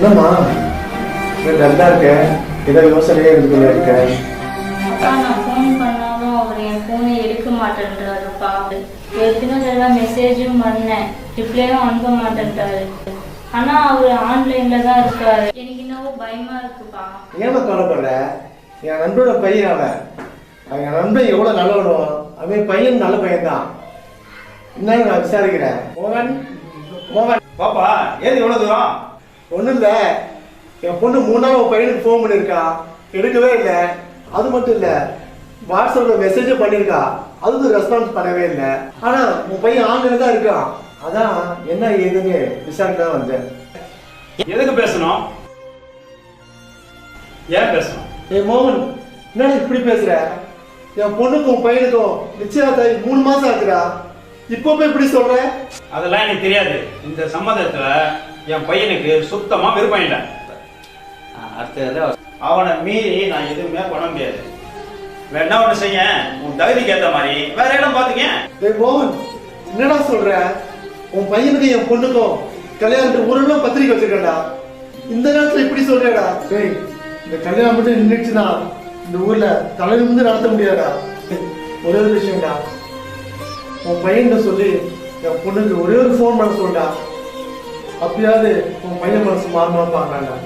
என்னம்மா? நல்லா இருக்க? ஏதோ யோசனையே இருக்குள்ள இருக்க? நான் ஃபோன் பண்ணாலும் அவர் என் ஃபோனை எடுக்க மாட்டேன்றாருப்பா. எத்தனை தடவை மெசேஜும் பண்ணேன். ரிப்ளையும் அனுப்ப மாட்டேன்றாரு ஆனா அவர் ஆன்லைன்ல தான் இருக்காரு. எனக்கு என்னவோ பயமா இருக்குப்பா. ஏமா கவலைப்படுற என் நண்பனோட பையன் அவன். என் நண்பன் எவ்வளோ நல்லவனோ அவன் பையன் நல்ல பையன்தான். என்னன்னு நான் விசாரிக்கிறேன் மோகன்? மோகன். பாப்பா ஏது இவ்வளவு தூரம்? ஒன்றும் இல்லை என் பொண்ணு மூணு நாள் உன் பையனுக்கு ஃபோன் பண்ணியிருக்கா. எடுக்கவே இல்லை. அது மட்டும் இல்லை வாட்ஸ்அப்பில் மெசேஜும் பண்ணியிருக்கா. அதுக்கு ரெஸ்பான்ஸ் பண்ணவே இல்லை. ஆனால் உன் பையன் ஆன்லைனில் தான் இருக்கான். அதான் என்ன ஏதுன்னு விசாரிக்க தான் வந்தேன். எதுக்கு பேசணும்? ஏன் பேசணும்? ஏய் மோகன் என்னடா இப்படி பேசுற? என் பொண்ணுக்கும் உன் பையனுக்கும் நிச்சயதார்த்தாயி மூணு மாசம் ஆகுதுடா இப்போ போய் இப்படி சொல்ற? அதெல்லாம் எனக்கு தெரியாது. இந்த சம்மந்தத்துல என் பையனுக்கு சுத்தமா விருப்பம் இல்லை அடுத்தது அவனை மீறி நான் எதுவுமே பண்ண முடியாது. வேணா ஒண்ணு செய்ய. உன் தகுதிக்கு ஏத்த மாதிரி. வேற இடம் பாத்துக்க மோகன் என்னடா சொல்ற? உன் பையனுக்கும் என் பொண்ணுக்கும் கல்யாணத்துக்கு ஊரெல்லாம் பத்திரிக்கை வச்சிருக்கேன்டா. இந்த நேரத்துல இப்படி சொல்றேடா டேய் இந்த கல்யாணம் மட்டும் நின்றுச்சுன்னா இந்த ஊர்ல தலை நிமிர்ந்து நடத்த முடியாதா? ஒரே ஒரு விஷயம்டா. உன் பையன் சொல்லி என் பொண்ணுக்கு ஒரே ஒரு ஃபோன் பண்ண சொல்லிட்டா அப்பயாவது உன் பையன் மனசு மாறணும்னு பாக்குறான்டா